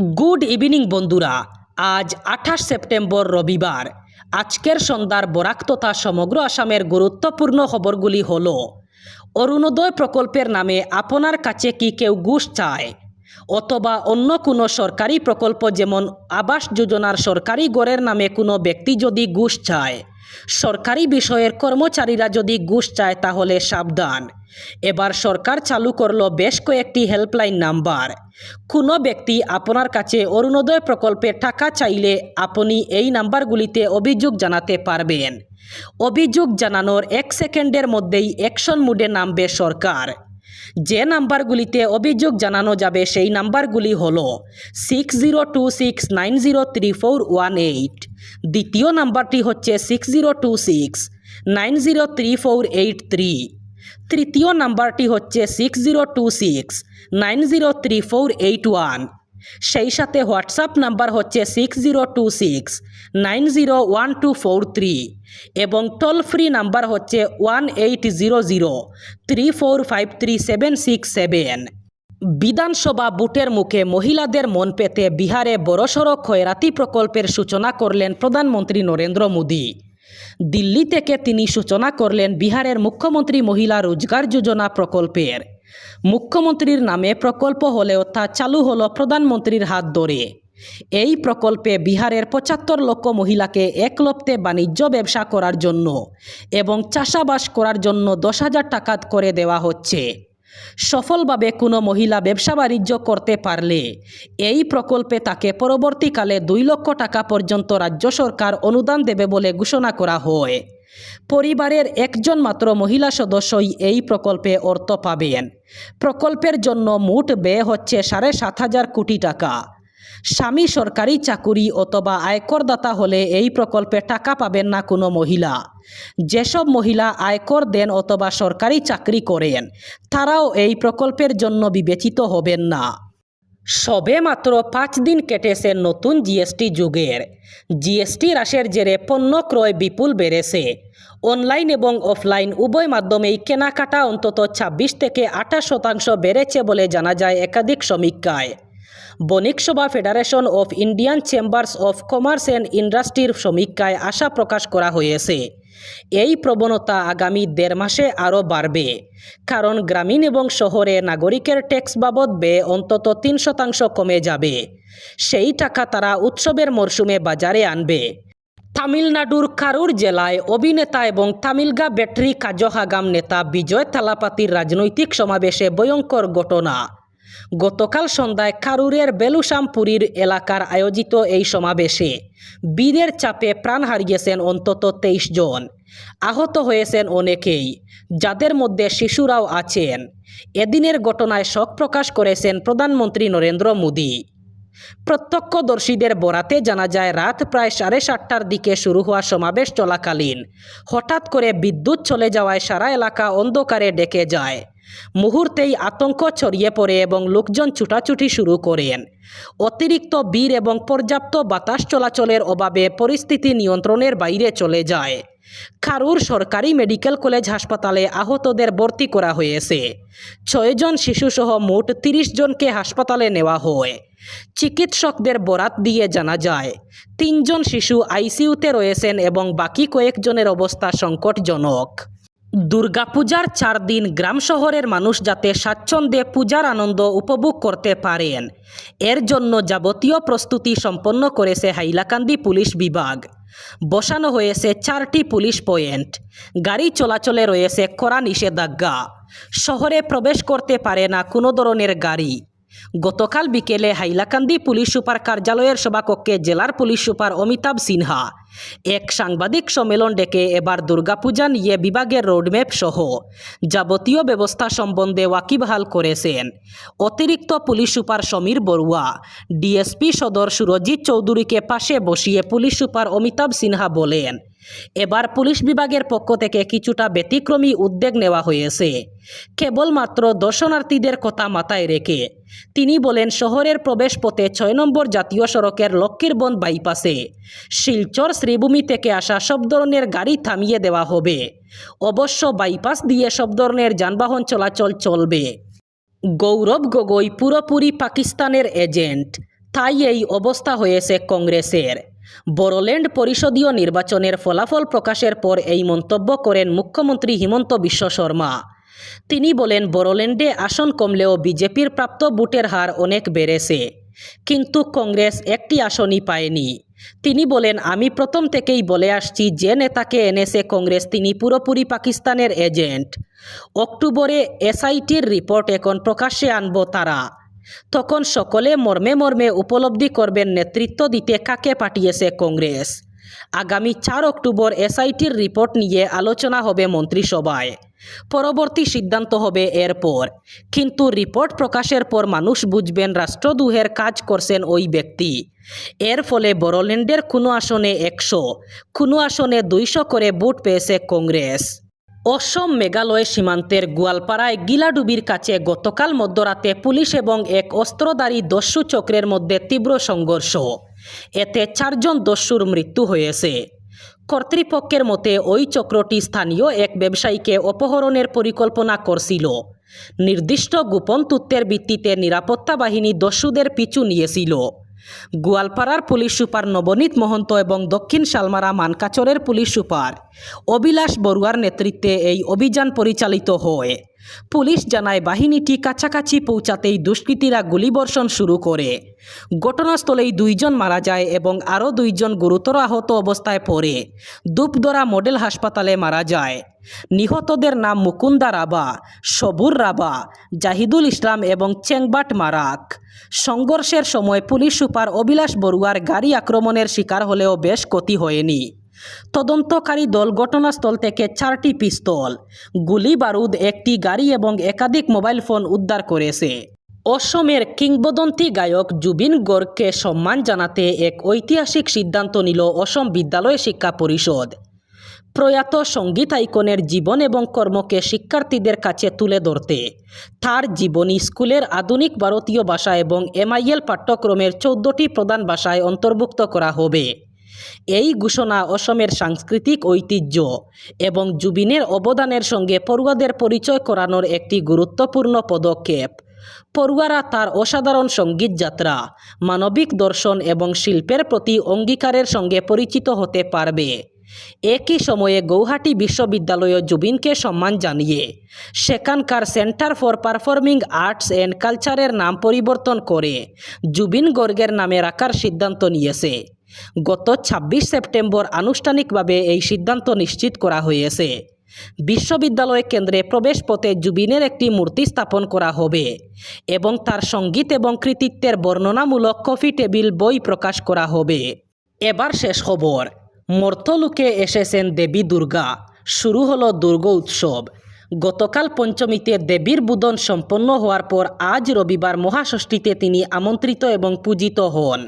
Good evening বন্ধুরা। আজ আঠাশ সেপ্টেম্বর রবিবার। আজকের সন্ধ্যার বরাক তথা সমগ্র আসামের গুরুত্বপূর্ণ খবরগুলি হল, অরুণোদয় প্রকল্পের নামে আপনার কাছে কি কেউ ঘুষ চায়? অথবা অন্য কোনো সরকারি প্রকল্প যেমন আবাস যোজনার সরকারি গড়ের নামে কোনো ব্যক্তি যদি ঘুষ চায়? সরকারি বিষয়ের কর্মচারীরা যদি ঘুষ চায় তাহলে সাবধান। এবার সরকার চালু করল বেশ কয়েকটি হেল্পলাইন নাম্বার। কোনো ব্যক্তি আপনার কাছে অরুণোদয় প্রকল্পে টাকা চাইলে আপনি এই নাম্বারগুলিতে অভিযোগ জানাতে পারবেন। অভিযোগ জানানোর এক সেকেন্ডের মধ্যেই অ্যাকশন মুডে নামবে সরকার। যে নাম্বারগুলিতে অভিযোগ জানানো যাবে সেই নাম্বারগুলি হল six zero two six nine zero three four one eight দ্বিতীয় নাম্বারটি হচ্ছে six zero two six nine zero three four eight three তৃতীয় নাম্বারটি হচ্ছে six zero two six nine zero three four eight one সেই সাথে হোয়াটসঅ্যাপ নাম্বার হচ্ছে six zero two six, nine zero one two four three এবং toll free number হচ্ছে one eight zero zero, three four five three seven six seven. বিধানসভা বুটের মুখে মহিলাদের মন পেতে বিহারে বড়সড় খয়রাতি প্রকল্পের সূচনা করলেন প্রধানমন্ত্রী নরেন্দ্র মোদী। দিল্লি থেকে তিনি সূচনা করলেন বিহারের মুখ্যমন্ত্রী মহিলা রোজগার যোজনা প্রকল্পের। মুখ্যমন্ত্রীর নামে প্রকল্প হলেও তা চালু হলো প্রধানমন্ত্রীর হাত ধরে। এই প্রকল্পে বিহারের পঁচাত্তর লক্ষ মহিলাকে একলপ্তে বাণিজ্য ব্যবসা করার জন্য এবং চাষাবাস করার জন্য দশ হাজার টাকা করে দেওয়া হচ্ছে। সফলভাবে কোনো মহিলা ব্যবসা বাণিজ্য করতে পারলে এই প্রকল্পে তাকে পরবর্তীকালে দুই লক্ষ টাকা পর্যন্ত রাজ্য সরকার অনুদান দেবে বলে ঘোষণা করা হয়। পরিবারের একজন মাত্র মহিলা সদস্যই এই প্রকল্পে অর্থ পাবেন। প্রকল্পের জন্য মোট ব্যয় হচ্ছে সাড়ে সাত হাজার কোটি টাকা। স্বামী সরকারি চাকুরি অথবা আয়করদাতা হলে এই প্রকল্পে টাকা পাবেন না কোনো মহিলা। যেসব মহিলা আয়কর দেন অথবা সরকারি চাকরি করেন, তারাও এই প্রকল্পের জন্য বিবেচিত হবেন না। সবে মাত্র পাঁচ দিন কেটেছে নতুন জিএসটি যুগের। জিএসটি হ্রাসের জেরে পণ্য ক্রয় বিপুল বেড়েছে। অনলাইন এবং অফলাইন উভয় মাধ্যমেই কেনাকাটা অন্তত ছাব্বিশ থেকে আঠাশ শতাংশ বেড়েছে বলে জানা যায় একাধিক সমীক্ষায়। বণিক সভা federation of Indian chambers of commerce and ইন্ডাস্ট্রির সমীক্ষায় আশা প্রকাশ করা হয়েছে এই প্রবণতা আগামী দেড় মাসে আরও বাড়বে কারণ গ্রামীণ এবং শহরে নাগরিকের ট্যাক্স বাবদ ব্যয় অন্তত তিন শতাংশ কমে যাবে। সেই টাকা তারা উৎসবের মরশুমে বাজারে আনবে। তামিলনাড়ুর কারুর জেলায় অভিনেতা এবং তামিলগা ব্যাটারি কাজহাগাম নেতা বিজয় থালাপাতির রাজনৈতিক সমাবেশে ভয়ঙ্কর ঘটনা। গতকাল সন্ধ্যায় কারুরের বেলুসামপুরীর এলাকার আয়োজিত এই সমাবেশে বীরের চাপে প্রাণ হারিয়েছেন অন্তত তেইশ জন। আহত হয়েছেন অনেকেই, যাদের মধ্যে শিশুরাও আছেন। এদিনের ঘটনায় শোক প্রকাশ করেছেন প্রধানমন্ত্রী নরেন্দ্র মোদী। প্রত্যক্ষদর্শীদের বরাতে জানা যায়, রাত প্রায় সাড়ে সাতটার দিকে শুরু হওয়া সমাবেশ চলাকালীন হঠাৎ করে বিদ্যুৎ চলে যাওয়ায় সারা এলাকা অন্ধকারে ডেকে যায়। মুহূর্তেই আতঙ্ক ছড়িয়ে পড়ে এবং লোকজন ছুটাছুটি শুরু করেন। অতিরিক্ত বীর এবং পর্যাপ্ত বাতাস চলাচলের অভাবে পরিস্থিতি নিয়ন্ত্রণের বাইরে চলে যায়। কারুর সরকারি মেডিকেল কলেজ হাসপাতালে আহতদের ভর্তি করা হয়েছে। ছয়জন শিশুসহ মোট তিরিশ জনকে হাসপাতালে নেওয়া হয়। চিকিৎসকদের বরাত দিয়ে জানা যায়, তিনজন শিশু আইসিইউতে রয়েছেন এবং বাকি কয়েকজনের অবস্থা সংকটজনক। দুর্গাপূজার চার দিন গ্রাম শহরের মানুষ যাতে স্বাচ্ছন্দ্যে পূজার আনন্দ উপভোগ করতে পারেন। এর জন্য যাবতীয় প্রস্তুতি সম্পন্ন করেছে হাইলাকান্দি পুলিশ বিভাগ। বসানো হয়েছে চারটি পুলিশ পয়েন্ট। গাড়ি চলাচলে রয়েছে কড়া নিষেধাজ্ঞা। শহরে প্রবেশ করতে পারে না কোনো ধরনের গাড়ি। গতকাল বিকেলে হাইলাকান্দি পুলিশ সুপার কার্যালয়ের সভাকক্ষে জেলার পুলিশ সুপার অমিতাভ সিনহা এক সাংবাদিক সম্মেলন ডেকে এবার দুর্গাপূজা নিয়ে বিভাগের রোডম্যাপ সহ যাবতীয় ব্যবস্থা সম্বন্ধে ওয়াকিবহাল করেছেন। অতিরিক্ত police super Samir Barua, DSP সদর সুরজিৎ চৌধুরীকে পাশে বসিয়ে পুলিশ সুপার অমিতাভ সিনহা বলেন এবার পুলিশ বিভাগের পক্ষ থেকে কিছুটা ব্যতিক্রমী উদ্যোগ নেওয়া হয়েছে। কেবলমাত্র দর্শনার্থীদের কথা মাথায় রেখে তিনি বলেন, শহরের প্রবেশপথে ছয় নম্বর জাতীয় সড়কের লক্ষ্মীরবন্ধ বাইপাসে শিলচর শ্রীভূমি থেকে আসা সব ধরনের গাড়ি থামিয়ে দেওয়া হবে। অবশ্য বাইপাস দিয়ে সব ধরনের যানবাহন চলাচল চলবে। গৌরব গগৈ, পুরোপুরি পাকিস্তানের এজেন্ট। তাই এই অবস্থা হয়েছে কংগ্রেসের। বড়োল্যান্ড পরিষদীয় নির্বাচনের ফলাফল প্রকাশের পর এই মন্তব্য করেন মুখ্যমন্ত্রী হিমন্ত বিশ্ব শর্মা। তিনি বলেন, বড়োল্যান্ডে আসন কমলেও বিজেপির প্রাপ্ত বুটের হার অনেক বেড়েছে। কিন্তু কংগ্রেস একটি আসনই পায়নি। তিনি বলেন, আমি প্রথম থেকেই বলে আসছি, যে নেতাকে এনেছে কংগ্রেস তিনি পুরোপুরি পাকিস্তানের এজেন্ট। অক্টোবরে এসআইটির রিপোর্ট এখন প্রকাশ্যে আনব তারা। তখন সকলে মর্মে মর্মে উপলব্ধি করবেন নেতৃত্ব দিতে কাকে পাঠিয়েছে কংগ্রেস। আগামী চার অক্টোবর এসআইটির রিপোর্ট নিয়ে আলোচনা হবে মন্ত্রিসভায়। পরবর্তী সিদ্ধান্ত হবে এরপর। কিন্তু রিপোর্ট প্রকাশের পর মানুষ বুঝবেন রাষ্ট্রদ্রোহের কাজ করছেন ওই ব্যক্তি। এর ফলে বড়োল্যান্ডের কোনো আসনে একশো, কোনো আসনে দুইশো করে ভোট পেয়েছে কংগ্রেস। অসম মেঘালয় সীমান্তের গোয়ালপাড়ায় গিলাডুবির কাছে গতকাল মধ্যরাতে পুলিশ এবং এক অস্ত্রধারী দস্যু চক্রের মধ্যে তীব্র সংঘর্ষ। এতে চারজন দস্যুর মৃত্যু হয়েছে। কর্তৃপক্ষের মতে, ওই চক্রটি স্থানীয় এক ব্যবসায়ীকে অপহরণের পরিকল্পনা করছিল। নির্দিষ্ট গোপন তথ্যের ভিত্তিতে নিরাপত্তা বাহিনী দস্যুদের পিছু নিয়েছিল। গোয়ালপাড়ার পুলিশ সুপার নবনীত মহন্ত এবং দক্ষিণ শালমারা মানকাচরের পুলিশ সুপার অবিলাস বড়ুয়ার নেতৃত্বে এই অভিযান পরিচালিত হয়। পুলিশ জানায় বাহিনীটি কাছাকাছি পৌঁছাতেই দুষ্কৃতীরা গুলিবর্ষণ শুরু করে। ঘটনাস্থলেই দুইজন মারা যায় এবং আরও দুইজন গুরুতর আহত অবস্থায় পড়ে। দুপদরা মডেল হাসপাতালে মারা যায়। নিহতদের নাম মুকুন্দা রাবা সবুর রাবা জাহিদুল ইসলাম এবং চেংবাট মারাক। সংঘর্ষের সময় পুলিশ সুপার অবিলাস বড়ুয়ার গাড়ি আক্রমণের শিকার হলেও বেশ ক্ষতি হয়নি। তদন্তকারী দল ঘটনাস্থল থেকে চারটি পিস্তল, গুলি বারুদ, একটি গাড়ি এবং একাধিক মোবাইল ফোন উদ্ধার করেছে। অসমের কিংবদন্তি গায়ক জুবিন গর্গকে সম্মান জানাতে এক ঐতিহাসিক সিদ্ধান্ত নিল অসম বিদ্যালয় শিক্ষা পরিষদ। প্রয়াত সংগীত আইকনের জীবন এবং কর্মকে শিক্ষার্থীদের কাছে তুলে ধরতে, তার জীবনী স্কুলের আধুনিক ভারতীয় ভাষা এবং এমআইএল পাঠ্যক্রমের চৌদ্দটি প্রধান ভাষায় অন্তর্ভুক্ত করা হবে। এই ঘোষণা অসমের সাংস্কৃতিক ঐতিহ্য এবং জুবিনের অবদানের সঙ্গে পড়ুয়াদের পরিচয় করানোর একটি গুরুত্বপূর্ণ পদক্ষেপ। পড়ুয়ারা তার অসাধারণ সংগীত যাত্রা, মানবিক দর্শন এবং শিল্পের প্রতি অঙ্গীকারের সঙ্গে পরিচিত হতে পারবে। একই সময়ে গৌহাটি বিশ্ববিদ্যালয় জুবিনকে সম্মান জানিয়ে সেখানকার centre for performing arts and কালচারের নাম পরিবর্তন করে জুবিন গর্গের নামে রাখার সিদ্ধান্ত নিয়েছে। গত ২৬ সেপ্টেম্বর আনুষ্ঠানিকভাবে এই সিদ্ধান্ত নিশ্চিত করা হয়েছে। বিশ্ববিদ্যালয় কেন্দ্রে প্রবেশ পথে জুবিনের একটি মূর্তি স্থাপন করা হবে এবং তার সংগীত এবং কৃতিত্বের বর্ণনামূলক কফি টেবিল বই প্রকাশ করা হবে। এবার শেষ খবর। মর্তলুকে এসেছেন দেবী দুর্গা। শুরু হলো দুর্গ উৎসব। গতকাল পঞ্চমীতে দেবীর বুদন সম্পন্ন হওয়ার পর আজ রবিবার মহাষষ্ঠীতে তিনি আমন্ত্রিত এবং পূজিত হন।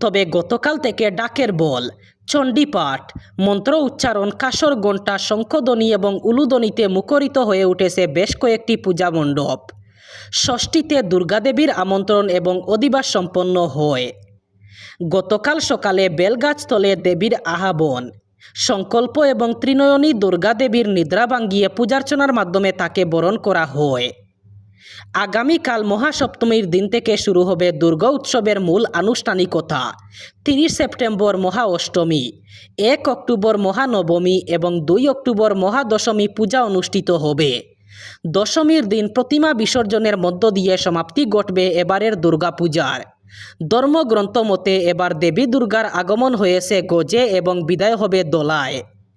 তবে গতকাল থেকে ডাকের বল, চণ্ডীপাঠ, মন্ত্র উচ্চারণ কাসর ঘণ্টা, শঙ্খধ্বনি এবং উলুধ্বনিতে মুখরিত হয়ে উঠেছে বেশ কয়েকটি পূজা মণ্ডপ। ষষ্ঠীতে দুর্গাদেবীর আমন্ত্রণ এবং অধিবাস সম্পন্ন হয়। গতকাল সকালে বেলগাছতলে দেবীর আহাবন। সংকল্প এবং ত্রিনয়নী দুর্গাদেবীর নিদ্রা ভাঙ্গিয়ে পূজার্চনার মাধ্যমে তাকে বরণ করা হয়। আগামীকাল মহাসপ্তমীর দিন থেকে শুরু হবে দুর্গা উৎসবের মূল আনুষ্ঠানিকতা, তিরিশ সেপ্টেম্বর মহা অষ্টমী এক অক্টোবর মহানবমী এবং দুই অক্টোবর মহাদশমী পূজা অনুষ্ঠিত হবে। দশমীর দিন প্রতিমা বিসর্জনের মধ্য দিয়ে সমাপ্তি ঘটবে এবারের দুর্গাপূজার ধর্মগ্রন্থ মতে এবার দেবী দুর্গার আগমন হয়েছে গজে এবং বিদায় হবে দোলায়।